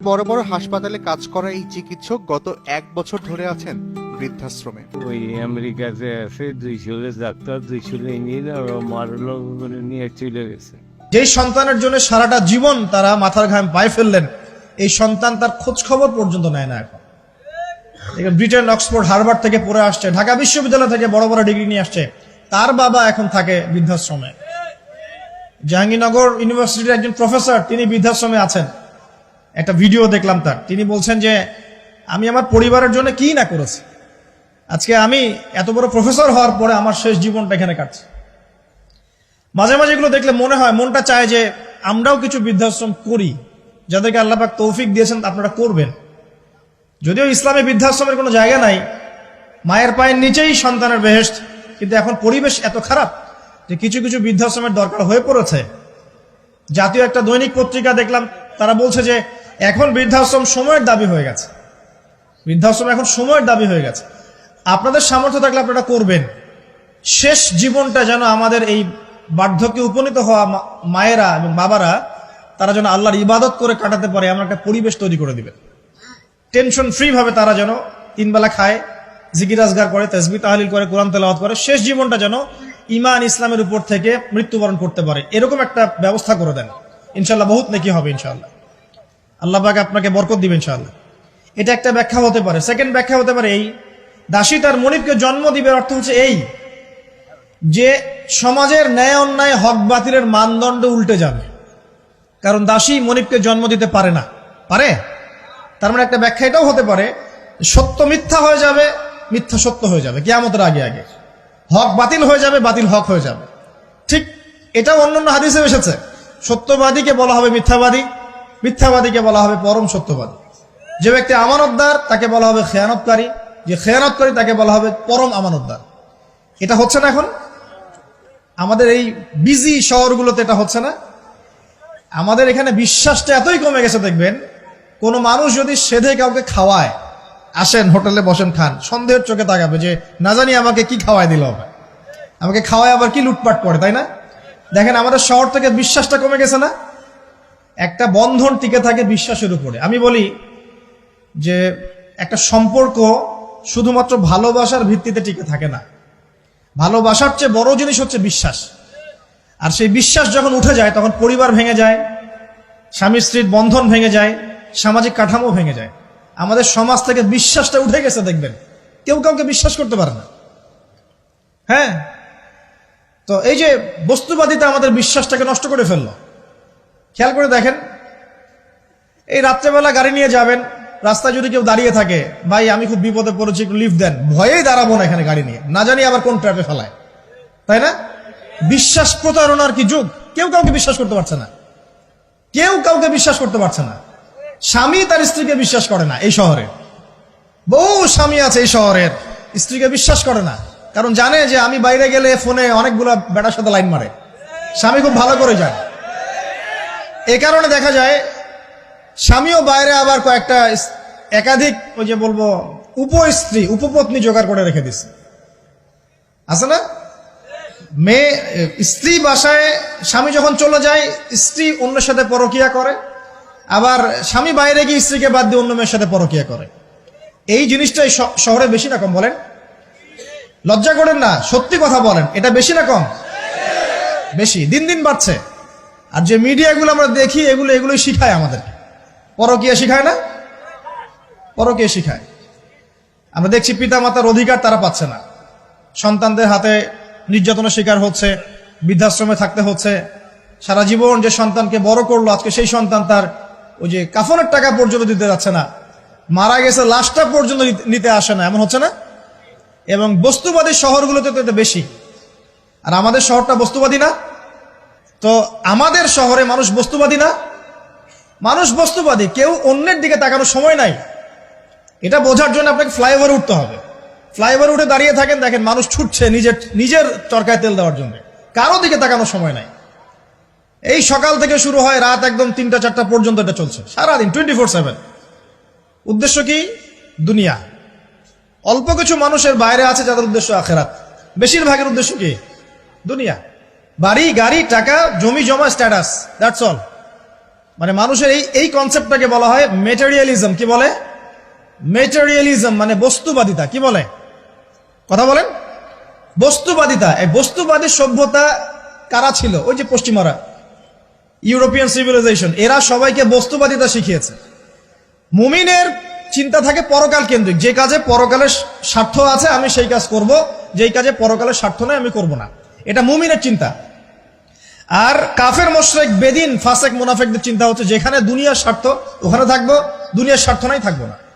বড় বড় হাসপাতালে কাজ করা এই চিকিৎসক গত এক বছর ধরে আছেন বৃদ্ধাশ্রমে। ওই আমেরিকাতে আছে দুইশো ডাক্তার দুইশো ইঞ্জিনিয়ার মারলো নিয়ে চলে গেছে। যেই সন্তানের জন্য সারাটা জীবন তারা মাথার ঘাম পায়ে ফেললেন এই সন্তান তার খোঁজ খবর পর্যন্ত নেয় না এখন। ব্রিটেন অক্সফোর্ড হার্ভার্ড থেকে পড়ে আসছে ঢাকা বিশ্ববিদ্যালয় থেকে বড় বড় ডিগ্রি নিয়ে আসছে তার বাবা এখন থাকে বৃদ্ধাশ্রমে। জাহাঙ্গীরনগর ইউনিভার্সিটির একজন প্রফেসর তিনি বৃদ্ধাশ্রমে আছেন। একটা ভিডিও দেখলাম তার। তিনি বলছেন যে, আমি আমার পরিবারের জন্য কি না করেছি? আজকে আমি এত বড় প্রফেসর হওয়ার পরে আমার শেষ জীবনটা এখানে কাটছে। মাঝে মাঝে এগুলো দেখলে মনে হয়, মনটা চায় যে, আমরাও কিছু বৃদ্ধাশ্রম করি, যাদেরকে আল্লাপাক তৌফিক দিয়েছেন, আপনারা করবেন। যদিও ইসলামে বৃদ্ধাশ্রমের কোনো জায়গা নাই, মায়ের পায়ের নিচেই সন্তানের বেহেস্ট কিন্তু এখন পরিবেশ এত খারাপ যে কিছু কিছু বৃদ্ধাশ্রমের দরকার হয়ে পড়েছে। জাতীয় একটা দৈনিক পত্রিকা দেখলাম, তারা বলছে যে এখন বৃদ্ধাশ্রম সময়ের দাবি হয়ে গেছে। বৃদ্ধাশ্রম এখন সময়ের দাবি হয়ে গেছে। আপনাদের সামর্থ্য থাকলে আপনারা করবেন। শেষ জীবনটা যেন আমাদের এই বার্ধক্যে উপনীত হওয়া মায়েরা এবং বাবারা, তারা যেন আল্লাহর ইবাদত করে কাটাতে পারে, এমন একটা পরিবেশ তৈরি করে দিবেন। টেনশন ফ্রি ভাবে তারা যেন তিনবেলা খায়, জিকির আজগার করে তেসবি তাহলিল করে, কোরআন তেলাওয়াত করে, শেষ জীবনটা যেন ইমান ইসলামের উপর থেকে মৃত্যুবরণ করতে পারে। এরকম একটা ব্যবস্থা করে দেন। ইনশাল্লাহ বহুত নাকি হবে ইনশাল্লাহ আল্লাহ পাক আপনাকে বরকত দিবেন ইনশাআল্লাহ। এটা একটা ব্যাখ্যা হতে পারে। সেকেন্ড ব্যাখ্যা হতে পারে এই, দাসী তার মনিবকে জন্ম দিবে অর্থ হচ্ছে এই, যে সমাজের ন্যায় অন্যায় হক বাতিলের মানদণ্ড উল্টে যাবে। কারণ দাসী মনিবকে জন্ম দিতে পারে না। পারে? তার মানে একটা ব্যাখ্যা এটাও হতে পারে, সত্য মিথ্যা হয়ে যাবে, মিথ্যা সত্য হয়ে যাবে, কেয়ামতের আগে আগে। হক বাতিল হয়ে যাবে, বাতিল হক হয়ে যাবে। ঠিক এটাও অন্যান্য হাদিসে এসেছে। সত্যবাদীকে বলা হবে মিথ্যাবাদী। মিথ্যাবাদীকে বলা হবে পরম সত্যবাদী। যে ব্যক্তি আমানতদার, তাকে বলা হবে খেয়ানতকারী। যে খেয়ানতকারী, তাকে বলা হবে পরম আমানতদার। এটা হচ্ছে না এখন? আমাদের এই বিজি শহরগুলোতে এটা হচ্ছে না? আমাদের এখানে বিশ্বাসটা এতই কমে গেছে, দেখবেন। কোন মানুষ যদি সেধে কাউকে খাওয়ায়, আসেন হোটেলে বসেন, খান, সন্দেহের চোখে তাকাবে যে, না জানি আমাকে কি খাওয়ায় দিল হবে আমাকে খাওয়ায় আবার কি লুটপাট করে, তাই না? দেখেন, আমাদের শহর থেকে বিশ্বাসটা কমে গেছে না? একটা বন্ধন টিকে থাকে বিশ্বাসের উপরে। আমি বলি যে একটা সম্পর্ক শুধুমাত্র ভালোবাসার ভিত্তিতে টিকে থাকে না। ভালোবাসার চেয়ে বড় জিনিস হচ্ছে বিশ্বাস। আর সেই বিশ্বাস যখন উঠে যায়, তখন পরিবার ভেঙে যায়, স্বামী স্ত্রীর বন্ধন ভেঙে যায়, সামাজিক কাঠামো ভেঙে যায়। আমাদের সমাজ থেকে বিশ্বাসটা উঠে গেছে, দেখবেন। কেউ কাউকে বিশ্বাস করতে পারে না। হ্যাঁ? তো এই যে বস্তুবাদিতা আমাদের বিশ্বাসটাকে নষ্ট করে ফেলল। খেয়াল করে দেখেন। এই রাত্রেবেলা গাড়ি নিয়ে যাবেন, রাস্তায় যদি কেউ দাঁড়িয়ে থাকে, ভাই, আমি খুব বিপদে পড়েছি, একটু লিফট দেন। ভয়েই দাঁড়াবো না এখানে গাড়ি নিয়ে। না জানি আবার কোন ট্র্যাপে ফেলায়। তাই না? বিশ্বাস প্রতারণার কি যুগ? কেউ কাউকে বিশ্বাস করতে পারছে না। কেউ কাউকে বিশ্বাস করতে পারছে না। স্বামী তার স্ত্রীকে বিশ্বাস করে না এই শহরে। বহু স্বামী আছে এই শহরের, স্ত্রীকে বিশ্বাস করে না। কারণ জানে যে আমি বাইরে গেলে ফোনে অনেকগুলো বেটার সাথে লাইন মারে। স্বামী খুব ভালো করে জানে। এ কারণে দেখা যায়, স্বামীও বাইরে আবার কয়েকটা একাধিক ওই যে বলব, উপস্ত্রী, উপপত্নী জোগাড় করে রেখে দিছে আছে না? মেয়ে, স্ত্রী বাসায় স্বামী যখন চলে যায়, স্ত্রী অন্যের সাথে পরকিয়া করে, আবার স্বামী বাইরে গিয়ে স্ত্রীকে বাদ দিয়ে অন্য মেয়ের সাথে পরকিয়া করে। এই জিনিসটাই শহরে বেশি না কম, বলেন? লজ্জা করেন না, সত্যি কথা বলেন, এটা বেশি না কম? বেশি, দিন দিন বাড়ছে। আর যে মিডিয়াগুলো আমরা দেখি, এগুলো, এগুলোই শিখায় আমাদের পরকিয়া শিখায় না? পরকিয়া শিখায়। আমরা দেখছি পিতা মাতার অধিকার তারা পাচ্ছে না। সন্তানদের হাতে নির্যাতনের শিকার হচ্ছে, বৃদ্ধাশ্রমে থাকতে হচ্ছে। সারা জীবন যে সন্তানকে বড় করল, আজকে সেই সন্তান তার ওই যে কাফনের টাকা পর্যন্ত দিতে যাচ্ছে না। মারা গেছে, লাশটা পর্যন্ত নিতে- আসে না। এমন হচ্ছে না? এবং বস্তুবাদী শহরগুলোতে তো বেশি। আর আমাদের শহরটা বস্তুবাদী না? তো আমাদের শহরে মানুষ বস্তুবাদী না? মানুষ বস্তুবাদী, কেউ অন্যের দিকে তাকানোর সময় নাই। এটা বোঝার জন্য আপনাকে ফ্লাইওভার উঠতে হবে। ফ্লাইওভার উঠে দাঁড়িয়ে থাকেন, দেখেন মানুষ ছুটছে নিজের নিজের চরকায় তেল দেওয়ার জন্য। কারও দিকে তাকানোর সময় নাই। এই সকাল থেকে শুরু হয় রাত একদম তিনটা, চারটা পর্যন্ত এটা চলছে, সারাদিন টোয়েন্টি ফোর সেভেন উদ্দেশ্য কি? দুনিয়া। অল্প কিছু মানুষের বাইরে আছে যাদের উদ্দেশ্য আখেরাত। বেশিরভাগের উদ্দেশ্য কি? দুনিয়া। বাড়ি, গাড়ি, টাকা, জমি, জমা স্ট্যাটাস দ্যাটস অল মানে মানুষের এই এই কনসেপ্টটাকে বলা হয় মেটেরিয়ালিজম কি বলে? মেটেরিয়ালিজম মানে বস্তুবাদিতা, কি বলে? কথা বলেন? বস্তুবাদিতা, এই বস্তুবাদী সভ্যতা কারা ছিল? ওই যে পশ্চিমারা ইউরোপিয়ান সিভিলাইজেশন এরা সবাইকে বস্তুবাদিতা শিখিয়েছে। মুমিনের চিন্তা থাকে পরকাল কেন্দ্রিক, যে কাজে পরকালের স্বার্থ আছে, আমি সেই কাজ করব, যেই কাজে পরকালের স্বার্থ নয় আমি করব না। এটা মুমিনের চিন্তা। আর কাফের, মোশরেক, বেদিন, ফাসেক, মুনাফেকদের চিন্তা হচ্ছে যেখানে দুনিয়ার স্বার্থ, ওখানে থাকব, দুনিয়ার স্বার্থ নাই, থাকব না।